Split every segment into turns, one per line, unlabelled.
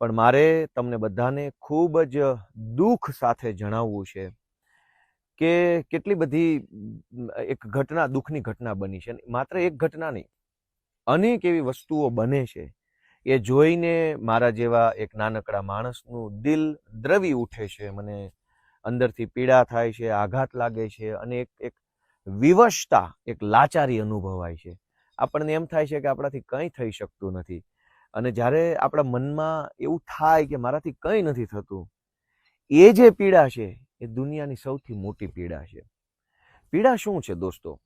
પણ મારે તમને બધાને ખૂબ જ દુઃખ સાથે જણાવવું છે કે કેટલી બધી એક ઘટના, દુઃખની ઘટના બની છે. માત્ર એક ઘટના નહીં, અનેક એવી વસ્તુઓ બને છે એ જોઈને મારા જેવા એક નાનકડા માણસનું દિલ દ્રવી ઉઠે છે, મને અંદરથી પીડા થાય છે, આઘાત લાગે છે અને એક એક વિવશતા, એક લાચારી અનુભવાય છે. આપણને એમ થાય છે કે આપણાથી કંઈ થઈ શકતું નથી. અને જ્યારે આપણા મનમાં એવું થાય કે મારાથી કંઈ નથી થતું, એ જે પીડા છે, એ દુનિયાની સૌથી મોટી પીડા છે. પીડા શું છે દોસ્તો?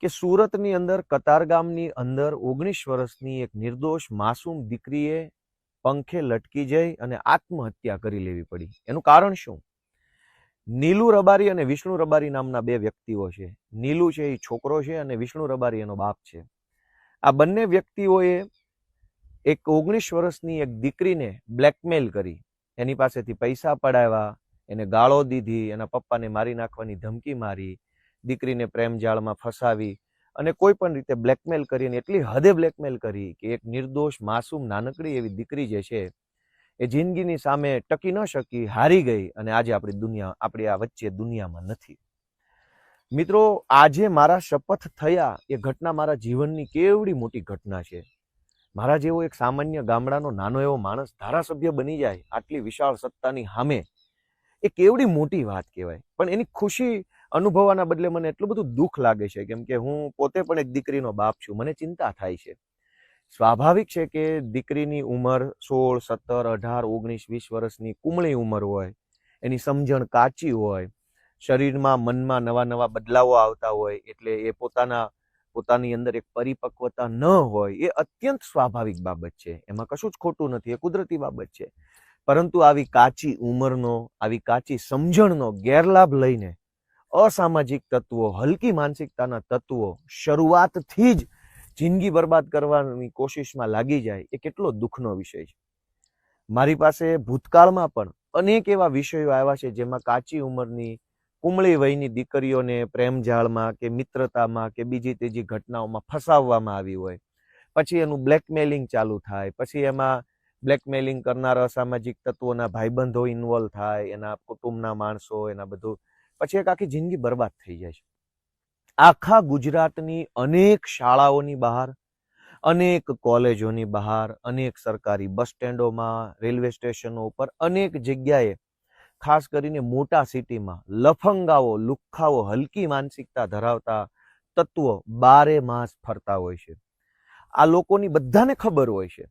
કે સુરતની અંદર કતારગામની અંદર ઓગણીસ વર્ષની એક નિર્દોષ માસૂમ દીકરીએ પંખે લટકી જઈ અને આત્મહત્યા કરી લેવી પડી. એનું કારણ શું? નીલુ રબારી અને વિષ્ણુ રબારી નામના બે વ્યક્તિઓ છે. નીલુ છે એ છોકરો છે અને વિષ્ણુ રબારી એનો બાપ છે. આ બંને વ્યક્તિઓએ એક ઓગણીસ વર્ષની એક દીકરીને બ્લેકમેલ કરી. એની પાસેથી પૈસા પડાવ્યા, એને ગાળો દીધી, એના પપ્પાને મારી નાખવાની ધમકી મારી, દીકરીને પ્રેમ જાળમાં ફસાવી અને કોઈ પણ રીતે બ્લેકમેલ કરીને એટલી હદે બ્લેકમેલ કરી કે એક નિર્દોષ, માસૂમ નાનકડી એવી દીકરી જે છે, એ જિંદગીની સામે ટકી ન શકી, હારી ગઈ અને આજે આપણી દુનિયા, આપણી આ વચ્ચે દુનિયામાં નથી. મિત્રો, આજે મારા શપથ થયા એ ઘટના મારા જીવનની કેવડી મોટી ઘટના છે. મારા જેવો એક સામાન્ય ગામડાનો નાનો એવો માણસ ધારાસભ્ય બની જાય આટલી વિશાળ સત્તાની સામે, એ કેવડી મોટી વાત કહેવાય. પણ એની ખુશી અનુભવવાના બદલે મને એટલું બધું દુઃખ લાગે છે કેમ કે હું પોતે પણ એક દીકરીનો બાપ છું, મને ચિંતા થાય છે. સ્વાભાવિક છે કે દીકરીની ઉંમર સોળ, સત્તર, અઢાર, ઓગણીસ, વીસ વર્ષની કુમળી ઉંમર હોય, એની સમજણ કાચી હોય, શરીરમાં મનમાં નવા નવા બદલાવો આવતા હોય, એટલે એ પોતાના પોતાની અંદર એક પરિપક્વતા ન હોય, એ અત્યંત સ્વાભાવિક બાબત છે. એમાં કશું જ ખોટું નથી, એ કુદરતી બાબત છે. પરંતુ આવી કાચી ઉંમરનો, આવી કાચી સમજણનો ગેરલાભ લઈને અસામાજિક તત્વો, હલકી માનસિકતાના તત્વો શરૂઆતથી જ જિંદગી બરબાદ કરવાની કોશિશમાં લાગી જાય, એ કેટલો દુઃખનો વિષય છે. મારી પાસે ભૂતકાળમાં પણ અનેક એવા વિષયો આવ્યા છે જેમાં કાચી ઉંમરની કુમળી વયની દીકરીઓને પ્રેમજાળમાં કે મિત્રતામાં કે બીજી ત્રીજી ઘટનાઓમાં ફસાવવામાં આવી હોય. પછી એનું બ્લેકમેલિંગ ચાલુ થાય. પછી એમાં બ્લેકમેલિંગ કરનાર અસામાજિક તત્વોના ભાઈબંધો ઇન્વોલ્વ થાય, એના કુટુંબના માણસો, એના બધું. પછી એક આખી જિંદગી બરબાદ થઈ જાય છે. આખા ગુજરાતની અનેક શાળાઓની બહાર, અનેક કોલેજોની બહાર, અનેક સરકારી બસ સ્ટેન્ડોમાં, રેલવે સ્ટેશનો ઉપર અનેક જગ્યાએ ખાસ કરીને મોટા સિટીમાં લફંગાઓ, લુખ્ખાઓ, હલકી માનસિકતા ધરાવતા તત્વો બારે માસ ફરતા હોય છે. આ લોકોની બધાને ખબર હોય છે.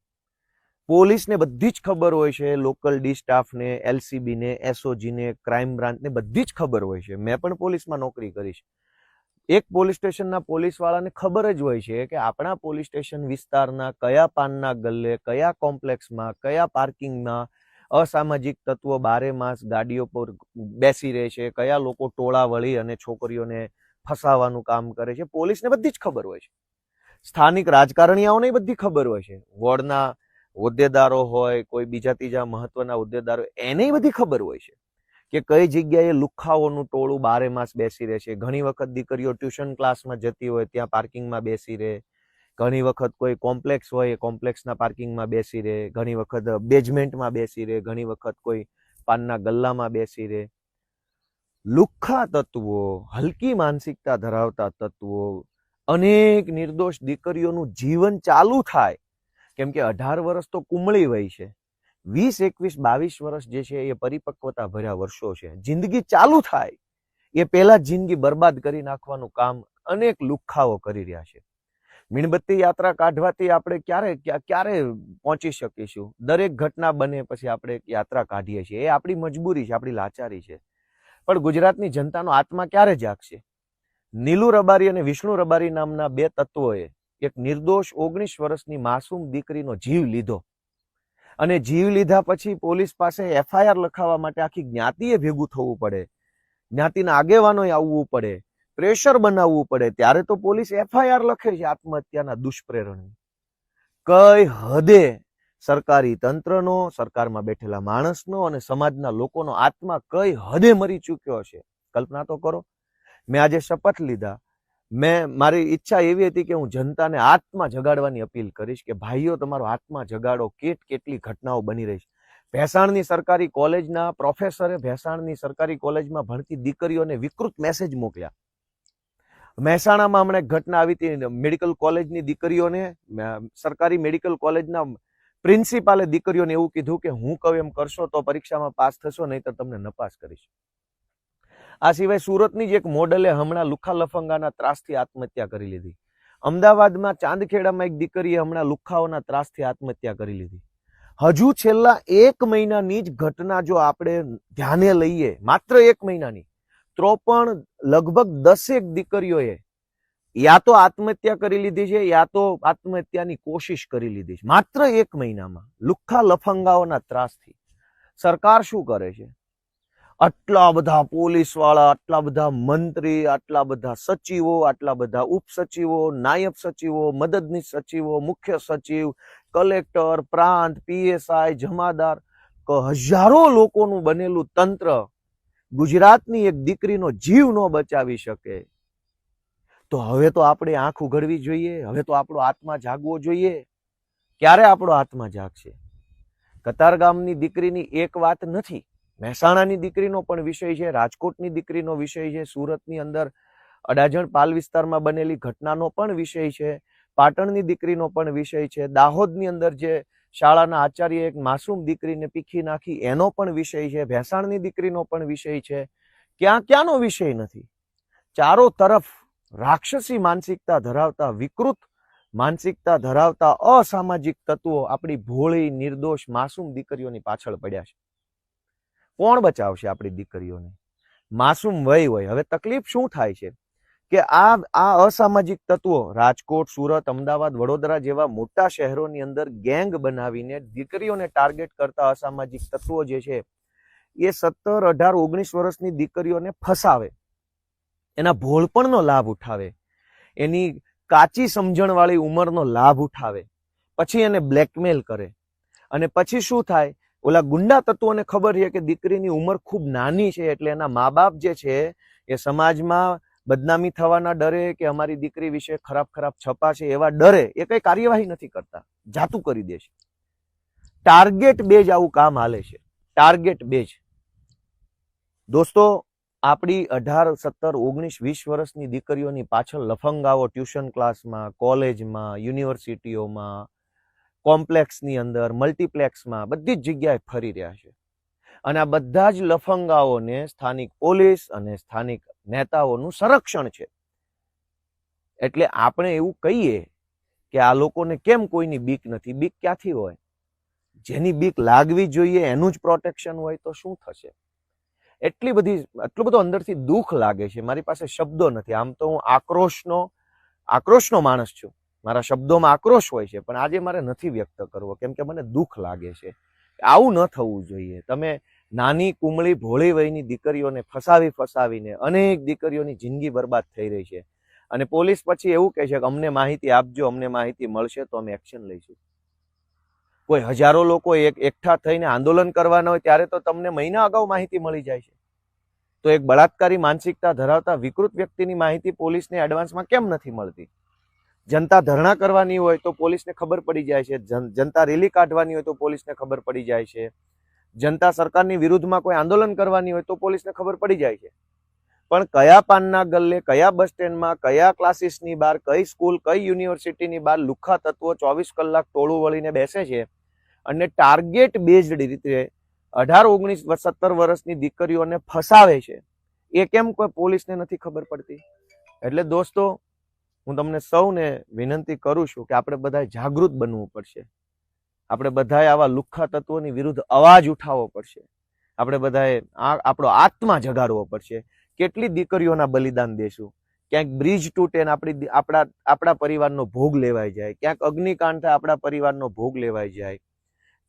પોલીસને બધી જ ખબર હોય છે, લોકલ ડી સ્ટાફને, એલસીબીને, એસઓજીને, ક્રાઇમ બ્રાન્ચને બધી જ ખબર હોય છે. મેં પણ પોલીસમાં નોકરી કરી છે. એક પોલીસ સ્ટેશનના પોલીસવાળાને ખબર જ હોય છે કે આપણા પોલીસ સ્ટેશન વિસ્તારના કયા પાનના ગલ્લે, કયા કોમ્પ્લેક્સમાં, કયા પાર્કિંગમાં અસામાજિક તત્વો બારે માસ ગાડીઓ પર બેસી રહે છે. કયા લોકો ટોળા વળી અને છોકરીઓને ફસાવાનું કામ કરે છે, પોલીસને બધી જ ખબર હોય છે. સ્થાનિક રાજકારણીઓને બધી ખબર હોય છે. વોર્ડના હોદ્દેદારો હોય, કોઈ બીજા ત્રીજા મહત્વના હોદ્દેદારો, એને બધી ખબર હોય છે કે કઈ જગ્યાએ લુખ્ખાઓનું ટોળું બારે માસ બેસી રહે છે. ઘણી વખત દીકરીઓ ટ્યુશન ક્લાસમાં જતી હોય, ત્યાં પાર્કિંગમાં બેસી રહે. ઘણી વખત કોઈ કોમ્પ્લેક્સ હોય, એ કોમ્પ્લેક્સના પાર્કિંગમાં બેસી રહે, ઘણી વખત બેઝમેન્ટમાં બેસી રહે, ઘણી વખત કોઈ પાનના ગલ્લામાં બેસી રહે. લુખ્ખા તત્વો, હલકી માનસિકતા ધરાવતા તત્વો, અનેક નિર્દોષ દીકરીઓનું જીવન ચાલુ થાય. કેમ કે અઢાર વર્ષ તો કુમળી વય છે. વીસ, એકવીસ, બાવીસ વર્ષ જે છે એ પરિપક્વતા ભર્યા વર્ષો છે. જિંદગી ચાલુ થાય. એ પહેલા જિંદગી બરબાદ કરી નાખવાનું કામ અનેક લુખ્ખાઓ કરી રહ્યા છે. મીણબત્તી યાત્રા કાઢવાથી આપણે ક્યારે ક્યા- ક્યારે પહોંચી શકીશું દરેક ઘટના બને પછી આપણે એક યાત્રા કાઢીએ છીએ. એ આપણી મજબૂરી છે, આપણી લાચારી છે. પણ ગુજરાતની જનતાનો આત્મા ક્યારે જાગશે? નીલુ રબારી અને વિષ્ણુ રબારી નામના બે તત્વોએ એક નિર્દોષ ઓગણીસ વર્ષની માસૂમ દીકરીનો જીવ લીધો. અને જીવ લીધા પછી પોલીસ પાસે એફઆઈઆર લખાવવા માટે આખી જ્ઞાતિએ ભેગું થવું પડે. જ્ઞાતિના આગેવાનોએ આવવું પડે. પ્રેશર બનાવવું પડે, ત્યારે તો પોલીસ એફઆઈઆર લખે છે આત્મહત્યાના દુષ્પ્રેરણ કઈ હદે સરકારી તંત્રનો, સરકારમાં બેઠેલા માણસનો અને સમાજના લોકોનો આત્મા કઈ હદે મરી ચૂક્યો છે કલ્પના તો કરો. મેં આજે શપથ લીધા. મેં, મારી ઈચ્છા એવી હતી કે હું જનતાને આત્મા જગાડવાની અપીલ કરીશ કે ભાઈઓ, તમારો આત્મા જગાડો. કેટ કેટલી ઘટનાઓ બની રહી છે. ભેસાણની સરકારી કોલેજના પ્રોફેસરે ભેસાણની સરકારી કોલેજમાં ભણતી દીકરીઓને વિકૃત મેસેજ મોકલ્યા. મહેસાણામાં હમણાં એક ઘટના આવી હતી. મેડિકલ કોલેજની દીકરીઓને સરકારી મેડિકલ કોલેજના પ્રિન્સિપાલે દીકરીઓને એવું કીધું કે, હું કહું એમ કરશો તો પરીક્ષામાં પાસ થશો નહીં તો તમને નપાસ કરીશ. આ સિવાય સુરતની જ એક મોડલે હમણાં લુખા લફંગાના ત્રાસથી આત્મહત્યા કરી લીધી. અમદાવાદમાં ચાંદખેડામાં એક દીકરીએ હમણાં લુખાઓના ત્રાસથી આત્મહત્યા કરી લીધી. હજુ છેલ્લા એક મહિનાની જ ઘટના જો આપણે ધ્યાને લઈએ, માત્ર એક મહિનાની તો પણ લગભગ દસેક દીકરીઓએ યા તો આત્મહત્યા કરી લીધી છે, યા તો આત્મહત્યાની કોશિશ કરી લીધી છે. માત્ર એક મહિનામાં લુખ્ખા લફંગાઓના ત્રાસથી સરકાર શું કરે છે? આટલા બધા પોલીસવાળા આટલા બધા મંત્રી, આટલા બધા સચિવો, આટલા બધા ઉપસચિવો, નાયબ સચિવો, મદદનીશ સચિવો, મુખ્ય સચિવ, કલેક્ટર, પ્રાંત, પીએસઆઈ, જમાદાર હજારો લોકોનું બનેલું તંત્ર ગુજરાતની એક દીકરીનો જીવ ન બચાવી શકે. તો હવે તો આપણે આંખ ઉઘડવી જોઈએ, હવે તો આપણો આત્મા જાગવો જોઈએ. ક્યારે આપણો આત્મા જાગશે? કતારગામની દીકરીની એક વાત નથી. મહેસાણાની દીકરીનો પણ વિષય છે, રાજકોટની દીકરીનો વિષય છે, સુરતની અંદર અડાજણ પાલ વિસ્તારમાં બનેલી ઘટનાનો પણ વિષય છે, પાટણની દીકરીનો પણ વિષય છે, દાહોદની અંદર જે શાળાના આચાર્ય એક માસૂમ દીકરીને પીખી નાખી. એનો પણ વિષય છે, ભેંસાણની દીકરીનો પણ વિષય છે. ક્યાં ક્યાંનો વિષય નથી? ચારો તરફ રાક્ષસી માનસિકતા ધરાવતા, વિકૃત માનસિકતા ધરાવતા અસામાજિક તત્વો આપણી ભોળી, નિર્દોષ, માસૂમ દીકરીઓની પાછળ પડ્યા છે. કોણ બચાવશે આપણી દીકરીઓને? માસૂમ વય હોય. હવે તકલીફ શું થાય છે? કે આ આ અસામાજિક તત્વો, રાજકોટ, સુરત, અમદાવાદ, વડોદરા જેવા મોટા શહેરોની અંદર ગેંગ બનાવીને દીકરીઓને ટાર્ગેટ કરતા અસામાજિક તત્વો જે છે, એ સત્તર અઢાર ઓગણીસ વર્ષની દીકરીઓને ફસાવે. એના ભોળપણનો લાભ ઉઠાવે. એની કાચી સમજણવાળી ઉંમરનો લાભ ઉઠાવે. પછી એને બ્લેકમેલ કરે. અને પછી શું થાય? ઓલા ગુંડા તત્વોને ખબર છે કે દીકરીની ઉંમર ખૂબ નાની છે એટલે એના મા બાપ જે છે, એ સમાજમાં બદનામી થવાના ડરે કે અમારી દીકરી વિશે ખરાબ ખરાબ છપા છે એવા ડરે એ કઈ કાર્યવાહી નથી કરતા. જાતું કરી દે છે ટાર્ગેટ બેજ આવું કામ હાલે છે. ટાર્ગેટ બેજ દોસ્તો, આપણી અઢાર, સત્તર, ઓગણીસ, વીસ વર્ષની દીકરીઓની પાછળ લફંગાઓ ટ્યુશન ક્લાસમાં, કોલેજમાં, યુનિવર્સિટીઓમાં, કોમ્પ્લેક્સની અંદર, મલ્ટીપ્લેક્સમાં બધી જ જગ્યાએ ફરી રહ્યા છે. અને આ બધા જ લફંગાઓને સ્થાનિક પોલીસ અને સ્થાનિક નેતાઓનું સંરક્ષણ છે. એટલે આપણે એવું કહીએ કે આ લોકોને કેમ કોઈની બીક નથી? બીક ક્યાંથી હોય? જેની બીક લાગવી જોઈએ, એનું જ પ્રોટેક્શન હોય તો શું થશે? એટલી બધી એટલું બધું અંદરથી દુઃખ લાગે છે. મારી પાસે શબ્દો નથી. આમ તો હું આક્રોશનો આક્રોશનો માણસ છું. મારા શબ્દોમાં આક્રોશ હોય છે, પણ આજે મારે નથી વ્યક્ત કરવો. કેમ કે મને દુઃખ લાગે છે. આવું ન થવું જોઈએ. તમે નાની કુમળી ભોળી વયની દીકરીઓને ફસાવી ફસાવીને અનેક દીકરીઓની જિંદગી બરબાદ થઈ રહી છે. અને પોલીસ પછી એવું કહે છે કે અમને માહિતી આપજો, અમને માહિતી મળશે તો અમે એક્શન લઈશું. કોઈ હજારો લોકો એક, એકઠા થઈને આંદોલન કરવાના હોય ત્યારે તો તમને મહિના અગાઉ માહિતી મળી જાય છે. તો એક બળાત્કારી માનસિકતા ધરાવતા વિકૃત વ્યક્તિની માહિતી પોલીસને એડવાન્સમાં કેમ નથી મળતી? જનતા ધરણા કરવાની હોય તો પોલીસને ખબર પડી જાય છે. જનતા રેલી કાઢવાની હોય તો પોલીસને ખબર પડી જાય છે. જનતા સરકારની વિરુદ્ધમાં કોઈ આંદોલન કરવાની હોય તો પોલીસને ખબર પડી જાય છે. પણ કયા પાનના ગલ્લે, કયા બસ સ્ટેન્ડમાં, કયા ક્લાસીસની બહાર, કઈ સ્કૂલ, કઈ યુનિવર્સિટીની બહાર લુખ્ખા તત્વો ચોવીસ કલાક ટોળું વળીને બેસે છે અને ટાર્ગેટ બેઝડ રીતે અઢાર, ઓગણીસ, સત્તર વર્ષની દીકરીઓને ફસાવે છે, એ કેમ કોઈ પોલીસને નથી ખબર પડતી? એટલે દોસ્તો, હું તમને સૌને વિનંતી કરું છું કે આપણે બધા જાગૃત બનવું પડશે. આપણે બધાએ આવા લુખ્ખા તત્વોની વિરુદ્ધ અવાજ ઉઠાવવો પડશે. આપણે બધાએ આ આપણો આત્મા જગાડવો પડશે. કેટલી દીકરીઓના બલિદાન દેશું? ક્યાંક બ્રિજ તૂટે ને આપણી આપણા આપણા પરિવારનો ભોગ લેવાઈ જાય. ક્યાંક અગ્નિકાંડ થાય, આપણા પરિવારનો ભોગ લેવાઈ જાય.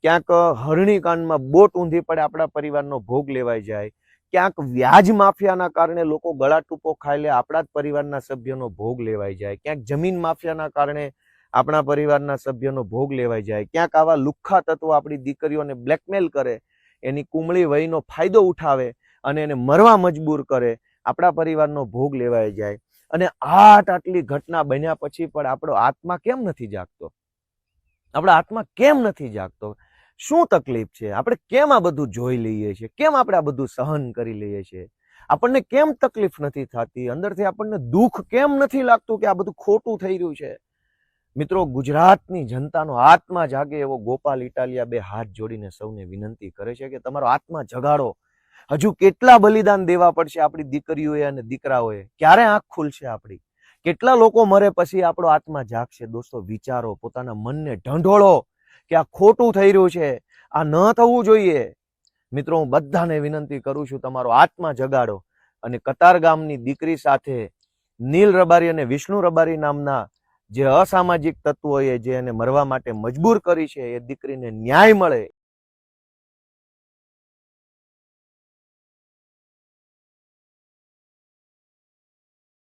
ક્યાંક હરણીકાંડમાં બોટ ઊંધી પડે, આપણા પરિવારનો ભોગ લેવાઈ જાય. ક્યાંક વ્યાજ માફિયાના કારણે લોકો ગળા ટૂંપો ખાઈ લે, આપણા જ પરિવારના સભ્યનો ભોગ લેવાઈ જાય. ક્યાંક જમીન માફિયાના કારણે આપણા પરિવારના સભ્યનો ભોગ લેવાઈ જાય. ક્યાંક આવા લુખ્ખા તત્વો આપણી દીકરીઓને બ્લેકમેલ કરે, એની કુમળી વયનો ફાયદો ઉઠાવે અને એને મરવા મજબૂર કરે, આપણા પરિવારનો ભોગ લેવાઈ જાય. અને આટ આટલી ઘટના બન્યા પછી પણ આપણો આત્મા કેમ નથી જાગતો? આપણો આત્મા કેમ નથી જાગતો? શું તકલીફ છે? આપણે કેમ આ બધું જોઈ લઈએ છીએ? કેમ આપણે આ બધું સહન કરી લઈએ છીએ? આપણને કેમ તકલીફ નથી થતી? અંદરથી આપણને દુઃખ કેમ નથી લાગતું કે આ બધું ખોટું થઈ રહ્યું છે? મિત્રો, ગુજરાતની જનતાનો આત્મા જાગે એવો ગોપાલ ઇટાલિયા બે હાથ જોડીને સૌને વિનંતી કરે છે કે તમારો આત્મા જગાડો. હજુ કેટલા બલિદાન દેવા પડશે આપણી દીકરીઓએ અને દીકરાઓએ? ક્યારે આંખ ખુલશે આપણી? કેટલા લોકો મરે પછી આપણો આત્મા જાગશે? દોસ્તો, વિચારો, પોતાના મનને ઢંઢોળો કે આ ખોટું થઈ રહ્યું છે. આ ન થવું જોઈએ. મિત્રો, હું બધાને વિનંતી કરું છું તમારો આત્મા જગાડો. અને કતાર ગામની દીકરી સાથે નીલ રબારી અને વિષ્ણુ રબારી નામના જે અસામાજિક તત્વોએ જે એને મરવા માટે મજબૂર કરી છે એ દીકરીને ન્યાય મળે.